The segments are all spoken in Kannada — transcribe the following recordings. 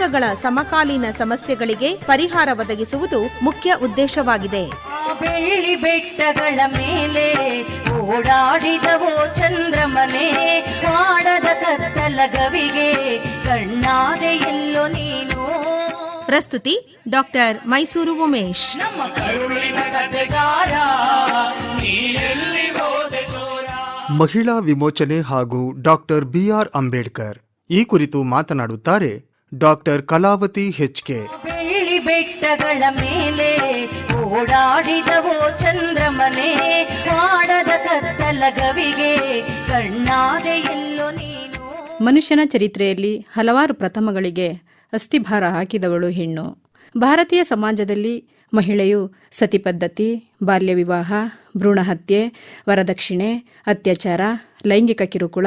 ಜನಾಂಗಗಳ ಸಮಕಾಲೀನ ಸಮಸ್ಯೆಗಳಿಗೆ ಪರಿಹಾರ ಒದಗಿಸುವುದು ಮುಖ್ಯ ಉದ್ದೇಶವಾಗಿದೆ. ಬೆಟ್ಟಗಳ ಮೇಲೆ ಓಡಾಡಿದವೋ ಚಂದ್ರಮನೆ ಮಾಡದ ಕತ್ತಲ ಗವಿಗೆ ಕಣ್ಣಾದೆ ಎಲ್ಲೋ ನೀನು. ಪ್ರಸ್ತುತಿ ಡಾಕ್ಟರ್ ಮೈಸೂರು ಉಮೇಶ್. ನಮ್ಮ ಕರುಳಿನ ಮಹಿಳಾ ವಿಮೋಚನೆ ಹಾಗೂ ಡಾಕ್ಟರ್ ಬಿಆರ್ ಅಂಬೇಡ್ಕರ್ ಈ ಕುರಿತು ಮಾತನಾಡುತ್ತಾರೆ ಡಾಕ್ಟರ್ ಕಲಾವತಿ ಹೆಚ್ಕೆ. ಬೆಳ್ಳಿ ಬೆಟ್ಟಗಳ ಮೇಲೆ ಓಡಾಡಿದವೋ ಚಂದ್ರಮನೆ ಮಾಡದ ಕತ್ತಲ ಗವಿಗೆ ಕಣ್ಣಾದೆ ಎಲ್ಲೋ ನೀನು. ಮನುಷ್ಯನ ಚರಿತ್ರೆಯಲ್ಲಿ ಹಲವಾರು ಪ್ರಥಮಗಳಿಗೆ ಅಸ್ಥಿಭಾರ ಹಾಕಿದವಳು ಹೆಣ್ಣು. ಭಾರತೀಯ ಸಮಾಜದಲ್ಲಿ ಮಹಿಳೆಯು ಸತಿ ಪದ್ಧತಿ ಬಾಲ್ಯ ವಿವಾಹ ಭ್ರೂಣ ಹತ್ಯೆ ವರದಕ್ಷಿಣೆ ಅತ್ಯಾಚಾರ ಲೈಂಗಿಕ ಕಿರುಕುಳ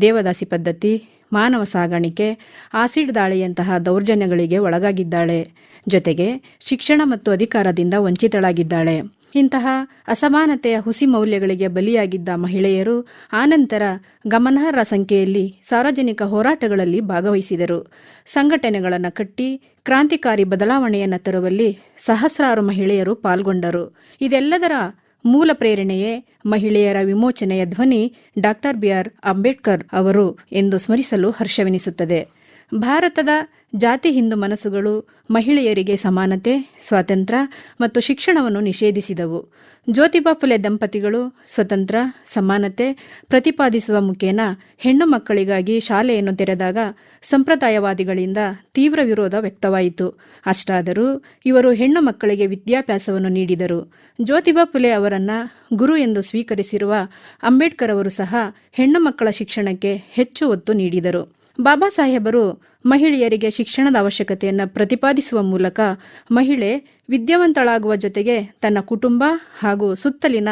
ದೇವದಾಸಿ ಪದ್ಧತಿ ಮಾನವ ಸಾಗಾಣಿಕೆ, ಆಸಿಡ್ ದಾಳಿಯಂತಹ ದೌರ್ಜನ್ಯಗಳಿಗೆ ಒಳಗಾಗಿದ್ದಾಳೆ. ಜೊತೆಗೆ ಶಿಕ್ಷಣ ಮತ್ತು ಅಧಿಕಾರದಿಂದ ವಂಚಿತಳಾಗಿದ್ದಾಳೆ. ಇಂತಹ ಅಸಮಾನತೆಯ ಹುಸಿ ಮೌಲ್ಯಗಳಿಗೆ ಬಲಿಯಾಗಿದ್ದ ಮಹಿಳೆಯರು ಆನಂತರ ಗಮನಾರ್ಹ ಸಂಖ್ಯೆಯಲ್ಲಿ ಸಾರ್ವಜನಿಕ ಹೋರಾಟಗಳಲ್ಲಿ ಭಾಗವಹಿಸಿದರು. ಸಂಘಟನೆಗಳನ್ನು ಕಟ್ಟಿ ಕ್ರಾಂತಿಕಾರಿ ಬದಲಾವಣೆಯನ್ನು ತರುವಲ್ಲಿ ಸಹಸ್ರಾರು ಮಹಿಳೆಯರು ಪಾಲ್ಗೊಂಡರು. ಇದೆಲ್ಲದರ ಮೂಲ ಪ್ರೇರಣೆಯೇ ಮಹಿಳೆಯರ ವಿಮೋಚನೆಯ ಧ್ವನಿ ಡಾಕ್ಟರ್ ಬಿಆರ್ ಅಂಬೇಡ್ಕರ್ ಅವರು ಎಂದು ಸ್ಮರಿಸಲು ಹರ್ಷವೆನಿಸುತ್ತದೆ. ಭಾರತದ ಜಾತಿ ಹಿಂದೂ ಮನಸ್ಸುಗಳು ಮಹಿಳೆಯರಿಗೆ ಸಮಾನತೆ, ಸ್ವಾತಂತ್ರ್ಯ ಮತ್ತು ಶಿಕ್ಷಣವನ್ನು ನಿಷೇಧಿಸಿದವು. ಜ್ಯೋತಿಬಾ ಫುಲೆ ದಂಪತಿಗಳು ಸ್ವತಂತ್ರ, ಸಮಾನತೆ, ಪ್ರತಿಪಾದಿಸುವ ಮುಖೇನ ಹೆಣ್ಣು ಮಕ್ಕಳಿಗಾಗಿ ಶಾಲೆಯನ್ನು ತೆರೆದಾಗ ಸಂಪ್ರದಾಯವಾದಿಗಳಿಂದ ತೀವ್ರ ವಿರೋಧ ವ್ಯಕ್ತವಾಯಿತು. ಅಷ್ಟಾದರೂ ಇವರು ಹೆಣ್ಣು ಮಕ್ಕಳಿಗೆ ವಿದ್ಯಾಭ್ಯಾಸವನ್ನು ನೀಡಿದರು. ಜ್ಯೋತಿಬಾ ಫುಲೆ ಅವರನ್ನ ಗುರು ಎಂದು ಸ್ವೀಕರಿಸಿರುವ ಅಂಬೇಡ್ಕರ್ ಅವರು ಸಹ ಹೆಣ್ಣು ಮಕ್ಕಳ ಶಿಕ್ಷಣಕ್ಕೆ ಹೆಚ್ಚು ಒತ್ತು ನೀಡಿದರು. ಬಾಬಾ ಸಾಹೇಬರು ಮಹಿಳೆಯರಿಗೆ ಶಿಕ್ಷಣದ ಅವಶ್ಯಕತೆಯನ್ನು ಪ್ರತಿಪಾದಿಸುವ ಮೂಲಕ ಮಹಿಳೆ ವಿದ್ಯಾವಂತಳಾಗುವ ಜೊತೆಗೆ ತನ್ನ ಕುಟುಂಬ ಹಾಗೂ ಸುತ್ತಲಿನ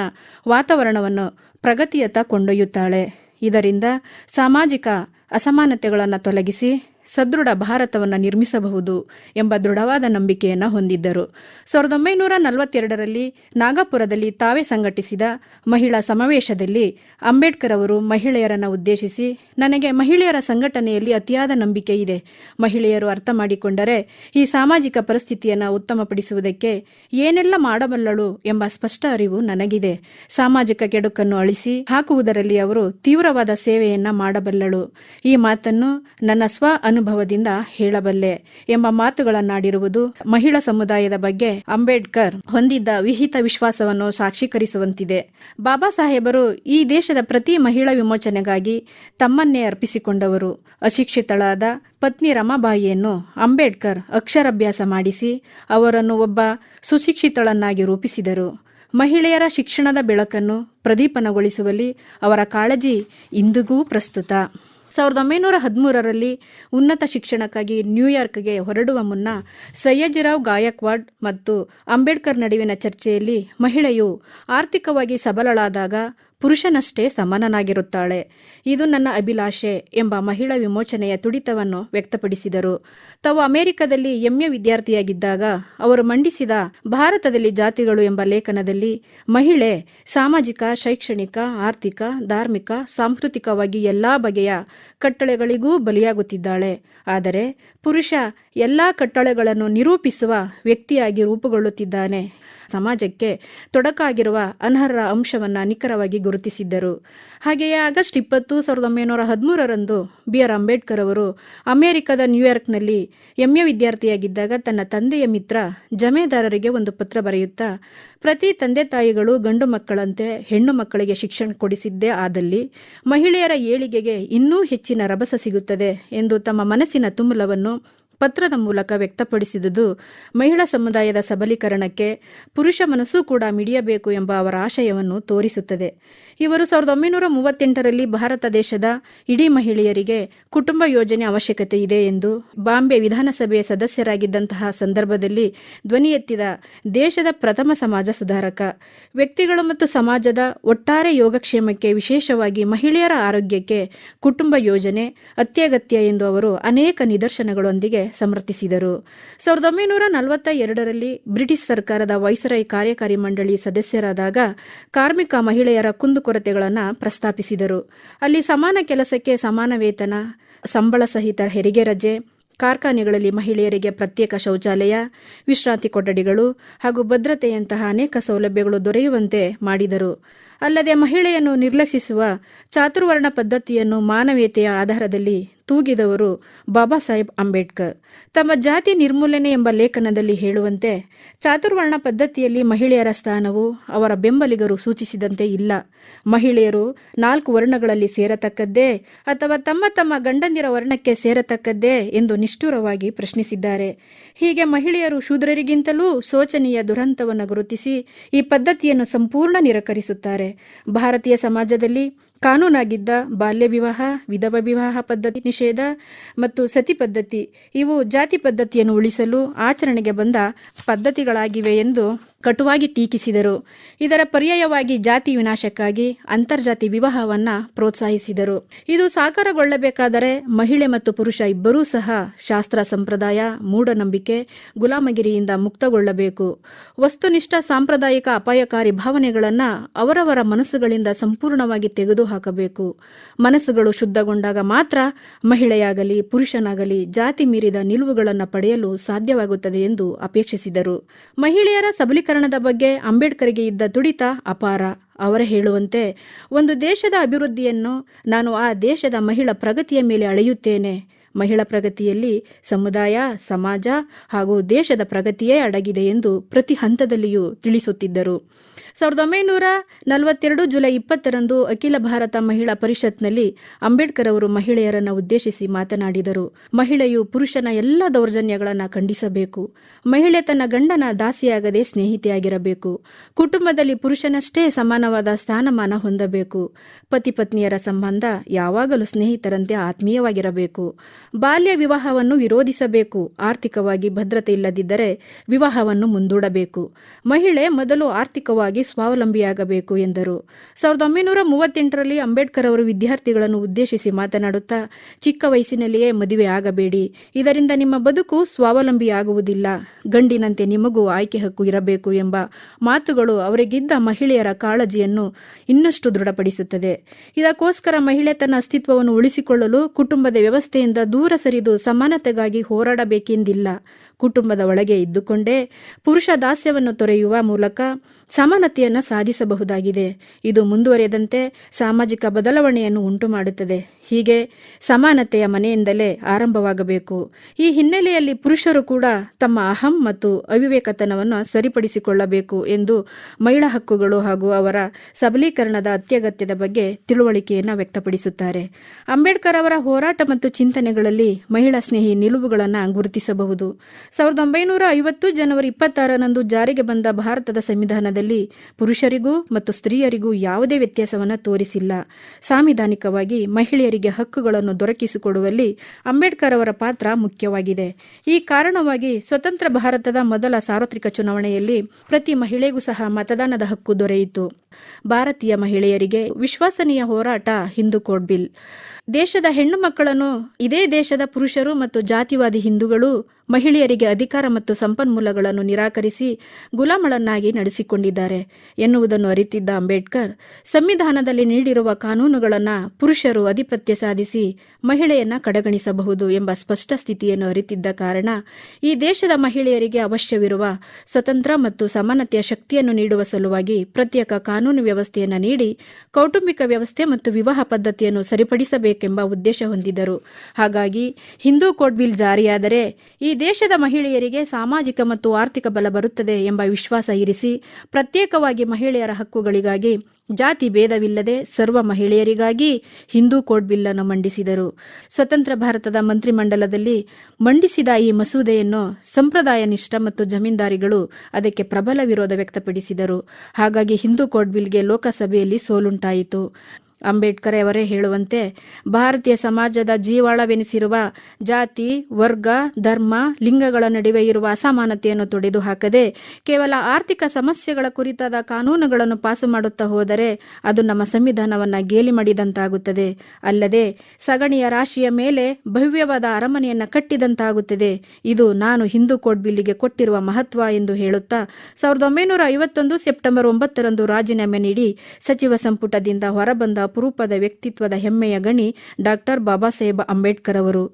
ವಾತಾವರಣವನ್ನು ಪ್ರಗತಿಯತ್ತ ಕೊಂಡೊಯ್ಯುತ್ತಾಳೆ. ಇದರಿಂದ ಸಾಮಾಜಿಕ ಅಸಮಾನತೆಗಳನ್ನು ತೊಲಗಿಸಿ ಸದೃಢ ಭಾರತವನ್ನು ನಿರ್ಮಿಸಬಹುದು ಎಂಬ ದೃಢವಾದ ನಂಬಿಕೆಯನ್ನು ಹೊಂದಿದ್ದರು. ಸಾವಿರದ ಒಂಬೈನೂರ ನಲವತ್ತೆರಡರಲ್ಲಿ ನಾಗಪುರದಲ್ಲಿ ತಾವೇ ಸಂಘಟಿಸಿದ ಮಹಿಳಾ ಸಮಾವೇಶದಲ್ಲಿ ಅಂಬೇಡ್ಕರ್ ಅವರು ಮಹಿಳೆಯರನ್ನು ಉದ್ದೇಶಿಸಿ, ನನಗೆ ಮಹಿಳೆಯರ ಸಂಘಟನೆಯಲ್ಲಿ ಅತಿಯಾದ ನಂಬಿಕೆ ಇದೆ. ಮಹಿಳೆಯರು ಅರ್ಥ ಮಾಡಿಕೊಂಡರೆ ಈ ಸಾಮಾಜಿಕ ಪರಿಸ್ಥಿತಿಯನ್ನು ಉತ್ತಮಪಡಿಸುವುದಕ್ಕೆ ಏನೆಲ್ಲ ಮಾಡಬಲ್ಲಳು ಎಂಬ ಸ್ಪಷ್ಟ ಅರಿವು ನನಗಿದೆ. ಸಾಮಾಜಿಕ ಕೆಡುಕನ್ನು ಅಳಿಸಿ ಹಾಕುವುದರಲ್ಲಿ ಅವರು ತೀವ್ರವಾದ ಸೇವೆಯನ್ನ ಮಾಡಬಲ್ಲಳು. ಈ ಮಾತನ್ನು ನನ್ನ ಸ್ವ ಅನುಭವದಿಂದ ಹೇಳಬಲ್ಲೆ ಎಂಬ ಮಾತುಗಳನ್ನಾಡಿರುವುದು ಮಹಿಳಾ ಸಮುದಾಯದ ಬಗ್ಗೆ ಅಂಬೇಡ್ಕರ್ ಹೊಂದಿದ್ದ ವಿಹಿತ ವಿಶ್ವಾಸವನ್ನು ಸಾಕ್ಷೀಕರಿಸುವಂತಿದೆ. ಬಾಬಾ ಸಾಹೇಬರು ಈ ದೇಶದ ಪ್ರತಿ ಮಹಿಳಾ ವಿಮೋಚನೆಗಾಗಿ ತಮ್ಮನ್ನೇ ಅರ್ಪಿಸಿಕೊಂಡವರು. ಅಶಿಕ್ಷಿತಳಾದ ಪತ್ನಿ ರಮಾಬಾಯಿಯನ್ನು ಅಂಬೇಡ್ಕರ್ ಅಕ್ಷರಾಭ್ಯಾಸ ಮಾಡಿಸಿ ಅವರನ್ನು ಒಬ್ಬ ಸುಶಿಕ್ಷಿತಳನ್ನಾಗಿ ರೂಪಿಸಿದರು. ಮಹಿಳೆಯರ ಶಿಕ್ಷಣದ ಬೆಳಕನ್ನು ಪ್ರದೀಪನಗೊಳಿಸುವಲ್ಲಿ ಅವರ ಕಾಳಜಿ ಇಂದಿಗೂ ಪ್ರಸ್ತುತ. ಸಾವಿರದ ಒಂಬೈನೂರ ಹದಿಮೂರರಲ್ಲಿ ಉನ್ನತ ಶಿಕ್ಷಣಕ್ಕಾಗಿ ನ್ಯೂಯಾರ್ಕ್ಗೆ ಹೊರಡುವ ಮುನ್ನ ಸಯ್ಯಜಿರಾವ್ ಗಾಯಕ್ವಾಡ್ ಮತ್ತು ಅಂಬೇಡ್ಕರ್ ನಡುವಿನ ಚರ್ಚೆಯಲ್ಲಿ ಮಹಿಳೆಯು ಆರ್ಥಿಕವಾಗಿ ಸಬಲಳಾದಾಗ ಪುರುಷನಷ್ಟೇ ಸಮಾನನಾಗಿರುತ್ತಾಳೆ. ಇದು ನನ್ನ ಅಭಿಲಾಷೆ ಎಂಬ ಮಹಿಳಾ ವಿಮೋಚನೆಯ ತುಡಿತವನ್ನು ವ್ಯಕ್ತಪಡಿಸಿದರು. ತಾವು ಅಮೆರಿಕದಲ್ಲಿ ಎಂಎ ವಿದ್ಯಾರ್ಥಿಯಾಗಿದ್ದಾಗ ಅವರು ಮಂಡಿಸಿದ ಭಾರತದಲ್ಲಿ ಜಾತಿಗಳು ಎಂಬ ಲೇಖನದಲ್ಲಿ ಮಹಿಳೆ ಸಾಮಾಜಿಕ, ಶೈಕ್ಷಣಿಕ, ಆರ್ಥಿಕ, ಧಾರ್ಮಿಕ, ಸಾಂಸ್ಕೃತಿಕವಾಗಿ ಎಲ್ಲಾ ಬಗೆಯ ಕಟ್ಟಳೆಗಳಿಗೂ ಬಲಿಯಾಗುತ್ತಿದ್ದಾಳೆ. ಆದರೆ ಪುರುಷ ಎಲ್ಲಾ ಕಟ್ಟಳೆಗಳನ್ನು ನಿರೂಪಿಸುವ ವ್ಯಕ್ತಿಯಾಗಿ ರೂಪುಗೊಳ್ಳುತ್ತಿದ್ದಾನೆ. ಸಮಾಜಕ್ಕೆ ತೊಡಕಾಗಿರುವ ಅನರ್ಹ ಅಂಶವನ್ನ ನಿಖರವಾಗಿ ಗುರುತಿಸಿದ್ದರು. ಹಾಗೆಯೇ ಆಗಸ್ಟ್ ಇಪ್ಪತ್ತು, ಸಾವಿರದ ಒಂಬೈನೂರ ಹದಿಮೂರರಂದು ಬಿ ಆರ್ ಅಂಬೇಡ್ಕರ್ ಅವರು ಅಮೆರಿಕದ ನ್ಯೂಯಾರ್ಕ್ನಲ್ಲಿ ಎಂಎ ವಿದ್ಯಾರ್ಥಿಯಾಗಿದ್ದಾಗ ತನ್ನ ತಂದೆಯ ಮಿತ್ರ ಜಮೇದಾರರಿಗೆ ಒಂದು ಪತ್ರ ಬರೆಯುತ್ತಾ, ಪ್ರತಿ ತಂದೆ ತಾಯಿಗಳು ಗಂಡು ಮಕ್ಕಳಂತೆ ಹೆಣ್ಣು ಮಕ್ಕಳಿಗೆ ಶಿಕ್ಷಣ ಕೊಡಿಸಿದ್ದೇ ಆದಲ್ಲಿ ಮಹಿಳೆಯರ ಏಳಿಗೆಗೆ ಇನ್ನೂ ಹೆಚ್ಚಿನ ರಭಸ ಸಿಗುತ್ತದೆ ಎಂದು ತಮ್ಮ ಮನಸ್ಸಿನ ತುಮುಲವನ್ನು ಪತ್ರದ ಮೂಲಕ ವ್ಯಕ್ತಪಡಿಸಿದುದು, ಮಹಿಳಾ ಸಮುದಾಯದ ಸಬಲೀಕರಣಕ್ಕೆ ಪುರುಷ ಮನಸ್ಸು ಕೂಡ ಮಿಡಿಯಬೇಕು ಎಂಬ ಅವರ ಆಶಯವನ್ನು ತೋರಿಸುತ್ತದೆ. ಇವರು ಸಾವಿರದ ಒಂಬೈನೂರ ಮೂವತ್ತೆಂಟರಲ್ಲಿ ಭಾರತ ದೇಶದ ಇಡೀ ಮಹಿಳೆಯರಿಗೆ ಕುಟುಂಬ ಯೋಜನೆ ಅವಶ್ಯಕತೆ ಇದೆ ಎಂದು ಬಾಂಬೆ ವಿಧಾನಸಭೆಯ ಸದಸ್ಯರಾಗಿದ್ದಂತಹ ಸಂದರ್ಭದಲ್ಲಿ ಧ್ವನಿ ಎತ್ತಿದ ದೇಶದ ಪ್ರಥಮ ಸಮಾಜ ಸುಧಾರಕ. ವ್ಯಕ್ತಿಗಳು ಮತ್ತು ಸಮಾಜದ ಒಟ್ಟಾರೆ ಯೋಗಕ್ಷೇಮಕ್ಕೆ ವಿಶೇಷವಾಗಿ ಮಹಿಳೆಯರ ಆರೋಗ್ಯಕ್ಕೆ ಕುಟುಂಬ ಯೋಜನೆ ಅತ್ಯಗತ್ಯ ಎಂದು ಅವರು ಅನೇಕ ನಿದರ್ಶನಗಳೊಂದಿಗೆ ಸಮರ್ಥಿಸಿದರು. ಸಾವಿರದ ಒಂಬೈನೂರ ನಲವತ್ತ ಎರಡರಲ್ಲಿ ಬ್ರಿಟಿಷ್ ಸರ್ಕಾರದ ವೈಸರಾಯ್ ಕಾರ್ಯಕಾರಿ ಮಂಡಳಿ ಸದಸ್ಯರಾದಾಗ ಕಾರ್ಮಿಕ ಮಹಿಳೆಯರ ಕುಂದುಕೊರತೆಗಳನ್ನು ಪ್ರಸ್ತಾಪಿಸಿದರು. ಅಲ್ಲಿ ಸಮಾನ ಕೆಲಸಕ್ಕೆ ಸಮಾನ ವೇತನ, ಸಂಬಳ ಸಹಿತ ಹೆರಿಗೆ ರಜೆ, ಕಾರ್ಖಾನೆಗಳಲ್ಲಿ ಮಹಿಳೆಯರಿಗೆ ಪ್ರತ್ಯೇಕ ಶೌಚಾಲಯ, ವಿಶ್ರಾಂತಿ ಕೊಠಡಿಗಳು ಹಾಗೂ ಭದ್ರತೆಯಂತಹ ಅನೇಕ ಸೌಲಭ್ಯಗಳು ದೊರೆಯುವಂತೆ ಮಾಡಿದರು. ಅಲ್ಲದೆ ಮಹಿಳೆಯನ್ನು ನಿರ್ಲಕ್ಷಿಸುವ ಚಾತುರ್ವರ್ಣ ಪದ್ಧತಿಯನ್ನು ಮಾನವೀಯತೆಯ ಆಧಾರದಲ್ಲಿ ತೂಗಿದವರು ಬಾಬಾ ಸಾಹೇಬ್ ಅಂಬೇಡ್ಕರ್. ತಮ್ಮ ಜಾತಿ ನಿರ್ಮೂಲನೆ ಎಂಬ ಲೇಖನದಲ್ಲಿ ಹೇಳುವಂತೆ, ಚಾತುರ್ವರ್ಣ ಪದ್ಧತಿಯಲ್ಲಿ ಮಹಿಳೆಯರ ಸ್ಥಾನವು ಅವರ ಬೆಂಬಲಿಗರು ಸೂಚಿಸಿದಂತೆ ಇಲ್ಲ. ಮಹಿಳೆಯರು ನಾಲ್ಕು ವರ್ಣಗಳಲ್ಲಿ ಸೇರತಕ್ಕದ್ದೇ ಅಥವಾ ತಮ್ಮ ತಮ್ಮ ಗಂಡಂದಿರ ವರ್ಣಕ್ಕೆ ಸೇರತಕ್ಕದ್ದೇ ಎಂದು ನಿಷ್ಠುರವಾಗಿ ಪ್ರಶ್ನಿಸಿದ್ದಾರೆ. ಹೀಗೆ ಮಹಿಳೆಯರು ಶೂದ್ರರಿಗಿಂತಲೂ ಶೋಚನೀಯ ದುರಂತವನ್ನು ಗುರುತಿಸಿ ಈ ಪದ್ಧತಿಯನ್ನು ಸಂಪೂರ್ಣ ನಿರಾಕರಿಸುತ್ತಾರೆ. ಭಾರತೀಯ ಸಮಾಜದಲ್ಲಿ ಕಾನೂನಾಗಿದ್ದ ಬಾಲ್ಯ ವಿವಾಹ, ವಿಧವ ವಿವಾಹ ಪದ್ಧತಿ ನಿಷೇಧ ಮತ್ತು ಸತಿ ಪದ್ಧತಿ ಇವು ಜಾತಿ ಪದ್ಧತಿಯನ್ನು ಉಳಿಸಲು ಆಚರಣೆಗೆ ಬಂದ ಪದ್ಧತಿಗಳಾಗಿವೆ ಎಂದು ಕಟುವಾಗಿ ಟೀಕಿಸಿದರು. ಇದರ ಪರ್ಯಾಯವಾಗಿ ಜಾತಿ ವಿನಾಶಕ್ಕಾಗಿ ಅಂತರ್ಜಾತಿ ವಿವಾಹವನ್ನ ಪ್ರೋತ್ಸಾಹಿಸಿದರು. ಇದು ಸಾಕಾರಗೊಳ್ಳಬೇಕಾದರೆ ಮಹಿಳೆ ಮತ್ತು ಪುರುಷ ಇಬ್ಬರೂ ಸಹ ಶಾಸ್ತ್ರ ಸಂಪ್ರದಾಯ, ಮೂಢನಂಬಿಕೆ, ಗುಲಾಮಗಿರಿಯಿಂದ ಮುಕ್ತಗೊಳ್ಳಬೇಕು. ವಸ್ತುನಿಷ್ಠ ಸಾಂಪ್ರದಾಯಿಕ ಅಪಾಯಕಾರಿ ಭಾವನೆಗಳನ್ನು ಅವರವರ ಮನಸ್ಸುಗಳಿಂದ ಸಂಪೂರ್ಣವಾಗಿ ತೆಗೆದುಹಾಕಬೇಕು ಮನಸ್ಸುಗಳು ಶುದ್ಧಗೊಂಡಾಗ ಮಾತ್ರ ಮಹಿಳೆಯಾಗಲಿ, ಪುರುಷನಾಗಲಿ ಜಾತಿ ಮೀರಿದ ನಿಲುವುಗಳನ್ನು ಪಡೆಯಲು ಸಾಧ್ಯವಾಗುತ್ತದೆ ಎಂದು ಅಪೇಕ್ಷಿಸಿದರು. ಮಹಿಳೆಯರ ಸಬಲೀಕರಣದ ಬಗ್ಗೆ ಅಂಬೇಡ್ಕರ್ಗೆ ಇದ್ದ ತುಡಿತ ಅಪಾರ. ಅವರ ಹೇಳುವಂತೆ, ಒಂದು ದೇಶದ ಅಭಿವೃದ್ಧಿಯನ್ನು ನಾನು ಆ ದೇಶದ ಮಹಿಳಾ ಪ್ರಗತಿಯ ಮೇಲೆ ಅಳೆಯುತ್ತೇನೆ. ಮಹಿಳಾ ಪ್ರಗತಿಯಲ್ಲಿ ಸಮುದಾಯ, ಸಮಾಜ ಹಾಗೂ ದೇಶದ ಪ್ರಗತಿಯೇ ಅಡಗಿದೆ ಎಂದು ಪ್ರತಿ ಹಂತದಲ್ಲಿಯೂ ತಿಳಿಸುತ್ತಿದ್ದರು. ಸಾವಿರದ ಒಂಬೈನೂರ ನಲವತ್ತೆರಡು ಜುಲೈ ಇಪ್ಪತ್ತರಂದು ಅಖಿಲ ಭಾರತ ಮಹಿಳಾ ಪರಿಷತ್ನಲ್ಲಿ ಅಂಬೇಡ್ಕರ್ ಅವರು ಮಹಿಳೆಯರನ್ನು ಉದ್ದೇಶಿಸಿ ಮಾತನಾಡಿದರು. ಮಹಿಳೆಯು ಪುರುಷನ ಎಲ್ಲ ದೌರ್ಜನ್ಯಗಳನ್ನು ಖಂಡಿಸಬೇಕು. ಮಹಿಳೆ ತನ್ನ ಗಂಡನ ದಾಸಿಯಾಗದೆ ಸ್ನೇಹಿತೆಯಾಗಿರಬೇಕು. ಕುಟುಂಬದಲ್ಲಿ ಪುರುಷನಷ್ಟೇ ಸಮಾನವಾದ ಸ್ಥಾನಮಾನ ಹೊಂದಬೇಕು. ಪತಿ ಪತ್ನಿಯರ ಸಂಬಂಧ ಯಾವಾಗಲೂ ಸ್ನೇಹಿತರಂತೆ ಆತ್ಮೀಯವಾಗಿರಬೇಕು. ಬಾಲ್ಯ ವಿವಾಹವನ್ನು ವಿರೋಧಿಸಬೇಕು. ಆರ್ಥಿಕವಾಗಿ ಭದ್ರತೆ ಇಲ್ಲದಿದ್ದರೆ ವಿವಾಹವನ್ನು ಮುಂದೂಡಬೇಕು. ಮಹಿಳೆ ಮೊದಲು ಆರ್ಥಿಕವಾಗಿ ಸ್ವಾವಲಂಬಿಯಾಗಬೇಕು ಎಂದರು. ಸಾವಿರದ ಒಂಬೈನೂರ ಮೂವತ್ತೆಂಟರಲ್ಲಿ ಅಂಬೇಡ್ಕರ್ ಅವರು ವಿದ್ಯಾರ್ಥಿಗಳನ್ನು ಉದ್ದೇಶಿಸಿ ಮಾತನಾಡುತ್ತಾ, ಚಿಕ್ಕ ವಯಸ್ಸಿನಲ್ಲಿಯೇ ಮದುವೆ ಆಗಬೇಡಿ. ಇದರಿಂದ ನಿಮ್ಮ ಬದುಕು ಸ್ವಾವಲಂಬಿಯಾಗುವುದಿಲ್ಲ. ಗಂಡಿನಂತೆ ನಿಮಗೂ ಆಯ್ಕೆ ಹಕ್ಕು ಇರಬೇಕು ಎಂಬ ಮಾತುಗಳು ಅವರಿಗಿದ್ದ ಮಹಿಳೆಯರ ಕಾಳಜಿಯನ್ನು ಇನ್ನಷ್ಟು ದೃಢಪಡಿಸುತ್ತದೆ. ಇದಕ್ಕೋಸ್ಕರ ಮಹಿಳೆ ತನ್ನ ಅಸ್ತಿತ್ವವನ್ನು ಉಳಿಸಿಕೊಳ್ಳಲು ಕುಟುಂಬದ ವ್ಯವಸ್ಥೆಯಿಂದ ದೂರ ಸರಿದು ಸಮಾನತೆಗಾಗಿ ಹೋರಾಡಬೇಕೆಂದಿಲ್ಲ. ಕುಟುಂಬದ ಒಳಗೆ ಇದ್ದುಕೊಂಡೇ ಪುರುಷ ದಾಸ್ಯವನ್ನು ತೊರೆಯುವ ಮೂಲಕ ಸಮಾನತೆಯನ್ನು ಸಾಧಿಸಬಹುದಾಗಿದೆ. ಇದು ಮುಂದುವರೆದಂತೆ ಸಾಮಾಜಿಕ ಬದಲಾವಣೆಯನ್ನು ಉಂಟು ಮಾಡುತ್ತದೆ ಹೀಗೆ ಸಮಾನತೆಯ ಮನೆಯಿಂದಲೇ ಆರಂಭವಾಗಬೇಕು. ಈ ಹಿನ್ನೆಲೆಯಲ್ಲಿ ಪುರುಷರು ಕೂಡ ತಮ್ಮ ಅಹಂ ಮತ್ತು ಅವಿವೇಕತನವನ್ನು ಸರಿಪಡಿಸಿಕೊಳ್ಳಬೇಕು ಎಂದು ಮಹಿಳಾ ಹಕ್ಕುಗಳು ಹಾಗೂ ಅವರ ಸಬಲೀಕರಣದ ಅತ್ಯಗತ್ಯದ ಬಗ್ಗೆ ತಿಳುವಳಿಕೆಯನ್ನು ವ್ಯಕ್ತಪಡಿಸುತ್ತಾರೆ. ಅಂಬೇಡ್ಕರ್ ಅವರ ಹೋರಾಟ ಮತ್ತು ಚಿಂತನೆಗಳಲ್ಲಿ ಮಹಿಳಾ ಸ್ನೇಹಿ ನಿಲುವುಗಳನ್ನು ಗುರುತಿಸಬಹುದು. ಸಾವಿರದ ಒಂಬೈನೂರ ಐವತ್ತು ಜನವರಿ ಇಪ್ಪತ್ತಾರರಂದು ಜಾರಿಗೆ ಬಂದ ಭಾರತದ ಸಂವಿಧಾನದಲ್ಲಿ ಪುರುಷರಿಗೂ ಮತ್ತು ಸ್ತ್ರೀಯರಿಗೂ ಯಾವುದೇ ವ್ಯತ್ಯಾಸವನ್ನು ತೋರಿಸಿಲ್ಲ. ಸಾಂವಿಧಾನಿಕವಾಗಿ ಮಹಿಳೆಯರಿಗೆ ಹಕ್ಕುಗಳನ್ನು ದೊರಕಿಸಿಕೊಡುವಲ್ಲಿ ಅಂಬೇಡ್ಕರ್ ಅವರ ಪಾತ್ರ ಮುಖ್ಯವಾಗಿದೆ. ಈ ಕಾರಣವಾಗಿ ಸ್ವತಂತ್ರ ಭಾರತದ ಮೊದಲ ಸಾರ್ವತ್ರಿಕ ಚುನಾವಣೆಯಲ್ಲಿ ಪ್ರತಿ ಮಹಿಳೆಗೂ ಸಹ ಮತದಾನದ ಹಕ್ಕು ದೊರೆಯಿತು. ಭಾರತೀಯ ಮಹಿಳೆಯರಿಗೆ ವಿಶ್ವಾಸನೀಯ ಹೋರಾಟ ಹಿಂದೂ ಕೋಡ್ ಬಿಲ್. ದೇಶದ ಹೆಣ್ಣು ಮಕ್ಕಳನ್ನು ಇದೇ ದೇಶದ ಪುರುಷರು ಮತ್ತು ಜಾತಿವಾದಿ ಹಿಂದೂಗಳು ಮಹಿಳೆಯರಿಗೆ ಅಧಿಕಾರ ಮತ್ತು ಸಂಪನ್ಮೂಲಗಳನ್ನು ನಿರಾಕರಿಸಿ ಗುಲಾಮಳನ್ನಾಗಿ ನಡೆಸಿಕೊಂಡಿದ್ದಾರೆ ಎನ್ನುವುದನ್ನು ಅರಿತಿದ್ದ ಅಂಬೇಡ್ಕರ್, ಸಂವಿಧಾನದಲ್ಲಿ ನೀಡಿರುವ ಕಾನೂನುಗಳನ್ನು ಪುರುಷರು ಅಧಿಪತ್ಯ ಸಾಧಿಸಿ ಮಹಿಳೆಯನ್ನ ಕಡೆಗಣಿಸಬಹುದು ಎಂಬ ಸ್ಪಷ್ಟ ಸ್ಥಿತಿಯನ್ನು ಅರಿತಿದ್ದ ಕಾರಣ ಈ ದೇಶದ ಮಹಿಳೆಯರಿಗೆ ಅವಶ್ಯವಿರುವ ಸ್ವತಂತ್ರ ಮತ್ತು ಸಮಾನತೆಯ ಶಕ್ತಿಯನ್ನು ನೀಡುವ ಸಲುವಾಗಿ ಪ್ರತ್ಯೇಕ ಕಾನೂನು ವ್ಯವಸ್ಥೆಯನ್ನು ನೀಡಿ ಕೌಟುಂಬಿಕ ವ್ಯವಸ್ಥೆ ಮತ್ತು ವಿವಾಹ ಪದ್ಧತಿಯನ್ನು ಸರಿಪಡಿಸಬೇಕೆಂಬ ಉದ್ದೇಶ ಹೊಂದಿದ್ದರು ಹಾಗಾಗಿ ಹಿಂದೂ ಕೋಡ್ ಬಿಲ್ ಜಾರಿಯಾದರೆ ಈ ದೇಶದ ಮಹಿಳೆಯರಿಗೆ ಸಾಮಾಜಿಕ ಮತ್ತು ಆರ್ಥಿಕ ಬಲ ಬರುತ್ತದೆ ಎಂಬ ವಿಶ್ವಾಸ ಇರಿಸಿ, ಪ್ರತ್ಯೇಕವಾಗಿ ಮಹಿಳೆಯರ ಹಕ್ಕುಗಳಿಗಾಗಿ ಜಾತಿ ಭೇದವಿಲ್ಲದೆ ಸರ್ವ ಮಹಿಳೆಯರಿಗಾಗಿ ಹಿಂದೂ ಕೋಡ್ ಬಿಲ್ ಅನ್ನು ಮಂಡಿಸಿದರು. ಸ್ವತಂತ್ರ ಭಾರತದ ಮಂತ್ರಿಮಂಡಲದಲ್ಲಿ ಮಂಡಿಸಿದ ಈ ಮಸೂದೆಯನ್ನು ಸಂಪ್ರದಾಯ ನಿಷ್ಠ ಮತ್ತು ಜಮೀನ್ದಾರಿಗಳು ಅದಕ್ಕೆ ಪ್ರಬಲ ವಿರೋಧ ವ್ಯಕ್ತಪಡಿಸಿದರು. ಹಾಗಾಗಿ ಹಿಂದೂ ಕೋಡ್ ಬಿಲ್ಗೆ ಲೋಕಸಭೆಯಲ್ಲಿ ಸೋಲುಂಟಾಯಿತು. ಅಂಬೇಡ್ಕರ್ ಅವರೇ ಹೇಳುವಂತೆ ಭಾರತೀಯ ಸಮಾಜದ ಜೀವಾಳವೆನಿಸಿರುವ ಜಾತಿ, ವರ್ಗ, ಧರ್ಮ, ಲಿಂಗಗಳ ನಡುವೆ ಇರುವ ಅಸಮಾನತೆಯನ್ನು ತೊಡೆದು ಹಾಕದೆ ಕೇವಲ ಆರ್ಥಿಕ ಸಮಸ್ಯೆಗಳ ಕುರಿತಾದ ಕಾನೂನುಗಳನ್ನು ಪಾಸು ಮಾಡುತ್ತಾ ಹೋದರೆ ಅದು ನಮ್ಮ ಸಂವಿಧಾನವನ್ನು ಗೇಲಿ ಮಾಡಿದಂತಾಗುತ್ತದೆ. ಅಲ್ಲದೆ ಸಗಣಿಯ ರಾಶಿಯ ಮೇಲೆ ಭವ್ಯವಾದ ಅರಮನೆಯನ್ನು ಕಟ್ಟಿದಂತಾಗುತ್ತದೆ. ಇದು ನಾನು ಹಿಂದೂ ಕೋಡ್ ಬಿಲ್ಲಿಗೆ ಕೊಟ್ಟಿರುವ ಮಹತ್ವ ಎಂದು ಹೇಳುತ್ತಾ ಸಾವಿರದ ಒಂಬೈನೂರ ಐವತ್ತೊಂದು ಸೆಪ್ಟೆಂಬರ್ ಒಂಬತ್ತರಂದು ರಾಜೀನಾಮೆ ನೀಡಿ ಸಚಿವ ಸಂಪುಟದಿಂದ ಹೊರಬಂದ ಅಪರೂಪದ ವ್ಯಕ್ತಿತ್ವದ ಹೆಮ್ಮೆಯ ಗಣಿ ಡಾಕ್ಟರ್ ಬಾಬಾ ಸಾಹೇಬ್ ಅಂಬೇಡ್ಕರ್ ಅವರು.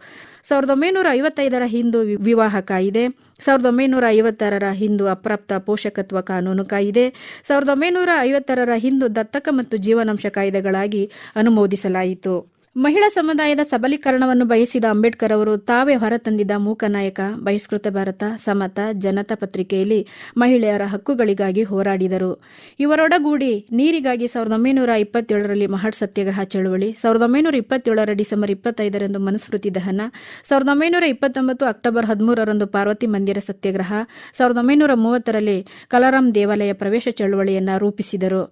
ಸಾವಿರದ ಒಂಬೈನೂರ ಐವತ್ತೈದರ ಹಿಂದೂ ವಿವಾಹ ಕಾಯಿದೆ. ಸಾವಿರದ ಒಂಬೈನೂರ ಐವತ್ತಾರರ ಹಿಂದೂ ಅಪ್ರಾಪ್ತ ಪೋಷಕತ್ವ ಕಾನೂನು ಕಾಯಿದೆ. ಸಾವಿರದ ಒಂಬೈನೂರ ಐವತ್ತಾರರ ಹಿಂದೂ ದತ್ತಕ ಮತ್ತು ಜೀವನಾಂಶ ಕಾಯ್ದೆಗಳಾಗಿ ಅನುಮೋದಿಸಲಾಯಿತು. ಮಹಿಳಾ ಸಮುದಾಯದ ಸಬಲೀಕರಣವನ್ನು ಬಯಸಿದ ಅಂಬೇಡ್ಕರ್ ಅವರು ತಾವೇ ಹೊರತಂದಿದ್ದ ಮೂಕನಾಯಕ ಬಹಿಷ್ಕೃತ ಭಾರತ, ಸಮತ, ಜನತಾ ಪತ್ರಿಕೆಯಲ್ಲಿ ಮಹಿಳೆಯರ ಹಕ್ಕುಗಳಿಗಾಗಿ ಹೋರಾಡಿದರು. ಇವರೊಡಗೂಡಿ ನೀರಿಗಾಗಿ ಸಾವಿರದ ಒಂಬೈನೂರ ಇಪ್ಪತ್ತೇಳರಲ್ಲಿ ಮಹಡ್ ಸತ್ಯಾಗ್ರಹ ಚಳುವಳಿ, ಸಾವಿರದ ಒಂಬೈನೂರ ಇಪ್ಪತ್ತೇಳರ ಡಿಸೆಂಬರ್ ಇಪ್ಪತ್ತೈದರಂದು ಮನುಸ್ಮೃತಿ ದಹನ, ಸಾವಿರದ ಒಂಬೈನೂರ ಇಪ್ಪತ್ತೊಂಬತ್ತು ಅಕ್ಟೋಬರ್ ಹದಿಮೂರರಂದು ಪಾರ್ವತಿ ಮಂದಿರ ಸತ್ಯಾಗ್ರಹ, ಸಾವಿರದ ಒಂಬೈನೂರ ಮೂವತ್ತರಲ್ಲಿ ಕಲಾರಾಮ್ ದೇವಾಲಯ ಪ್ರವೇಶ ಚಳುವಳಿಯನ್ನು ರೂಪಿಸಿದರು.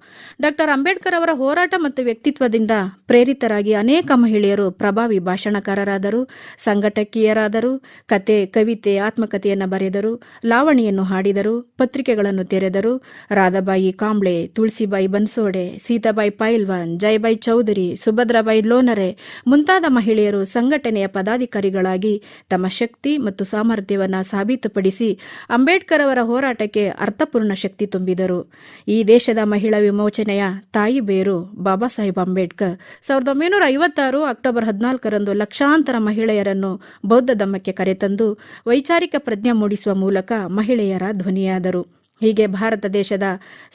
ಡಾಕ್ಟರ್ ಅಂಬೇಡ್ಕರ್ ಅವರ ಹೋರಾಟ ಮತ್ತು ವ್ಯಕ್ತಿತ್ವದಿಂದ ಪ್ರೇರಿತರಾಗಿ ಅನೇಕ ಮಹಿಳೆಯರು ಪ್ರಭಾವಿ ಭಾಷಣಕಾರರಾದರು, ಸಂಘಟಕೀಯರಾದರು, ಕತೆ, ಕವಿತೆ, ಆತ್ಮಕಥೆಯನ್ನು ಬರೆದರು, ಲಾವಣಿಯನ್ನು ಹಾಡಿದರು, ಪತ್ರಿಕೆಗಳನ್ನು ತೆರೆದರು. ರಾಧಾಬಾಯಿ ಕಾಂಬ್ಳೆ, ತುಳಸಿಬಾಯಿ ಬನ್ಸೋಡೆ, ಸೀತಾಬಾಯಿ ಪೈಲ್ವಾನ್, ಜಯಬಾಯಿ ಚೌಧರಿ, ಸುಭದ್ರಾಬಾಯಿ ಲೋನರೆ ಮುಂತಾದ ಮಹಿಳೆಯರು ಸಂಘಟನೆಯ ಪದಾಧಿಕಾರಿಗಳಾಗಿ ತಮ್ಮ ಶಕ್ತಿ ಮತ್ತು ಸಾಮರ್ಥ್ಯವನ್ನು ಸಾಬೀತುಪಡಿಸಿ ಅಂಬೇಡ್ಕರ್ ಅವರ ಹೋರಾಟಕ್ಕೆ ಅರ್ಥಪೂರ್ಣ ಶಕ್ತಿ ತುಂಬಿದರು. ಈ ದೇಶದ ಮಹಿಳಾ ವಿಮೋಚನೆಯ ತಾಯಿ ಬೇರು ಬಾಬಾ ಸಾಹೇಬ್ ಅಂಬೇಡ್ಕರ್. ಸಾವಿರದ ಒಂಬೈನೂರ ಐವತ್ತಾರು ಅಕ್ಟೋಬರ್ ಹದಿನಾಲ್ಕರಂದು ಲಕ್ಷಾಂತರ ಮಹಿಳೆಯರನ್ನು ಬೌದ್ಧ ಧಮ್ಮಕ್ಕೆ ಕರೆತಂದು ವೈಚಾರಿಕ ಪ್ರಜ್ಞೆ ಮೂಡಿಸುವ ಮೂಲಕ ಮಹಿಳೆಯರ ಧ್ವನಿಯಾದರು. ಹೀಗೆ ಭಾರತ ದೇಶದ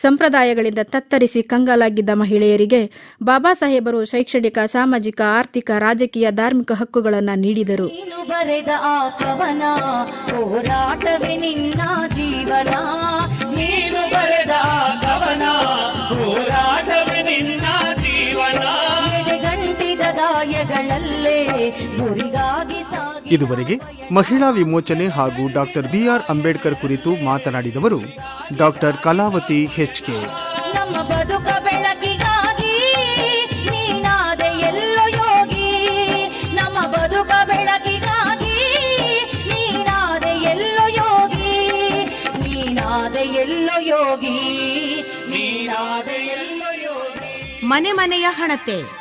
ಸಂಪ್ರದಾಯಗಳಿಂದ ತತ್ತರಿಸಿ ಕಂಗಾಲಾಗಿದ್ದ ಮಹಿಳೆಯರಿಗೆ ಬಾಬಾ ಸಾಹೇಬರು ಶೈಕ್ಷಣಿಕ, ಸಾಮಾಜಿಕ, ಆರ್ಥಿಕ, ರಾಜಕೀಯ, ಧಾರ್ಮಿಕ ಹಕ್ಕುಗಳನ್ನು ನೀಡಿದರು. ಇದುವರೆಗೆ ಮಹಿಳಾ ವಿಮೋಚನೆ ಹಾಗೂ ಡಾಕ್ಟರ್ ಬಿಆರ್ ಅಂಬೇಡ್ಕರ್ ಕುರಿತು ಮಾತನಾಡಿದವರು ಡಾಕ್ಟರ್ ಕಲಾವತಿ ಹೆಚ್ಕೆ. ಮನೆ ಮನೆಯ ಹಣತೆ.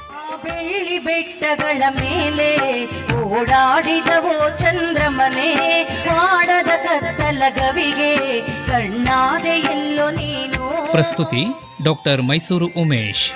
ಆ ಬೆಳ್ಳಿ ಬೆಟ್ಟಗಳ ಮೇಲೆ ಓಡಾಡಿದವೋ ಚಂದ್ರಮನೆ ಮಾಡದ ಕತ್ತಲ ಗವಿಗೆ ಕಣ್ಣಾದೆ ಎಲ್ಲೋ ನೀನು. ಪ್ರಸ್ತುತಿ ಡಾಕ್ಟರ್ ಮೈಸೂರು ಉಮೇಶ್.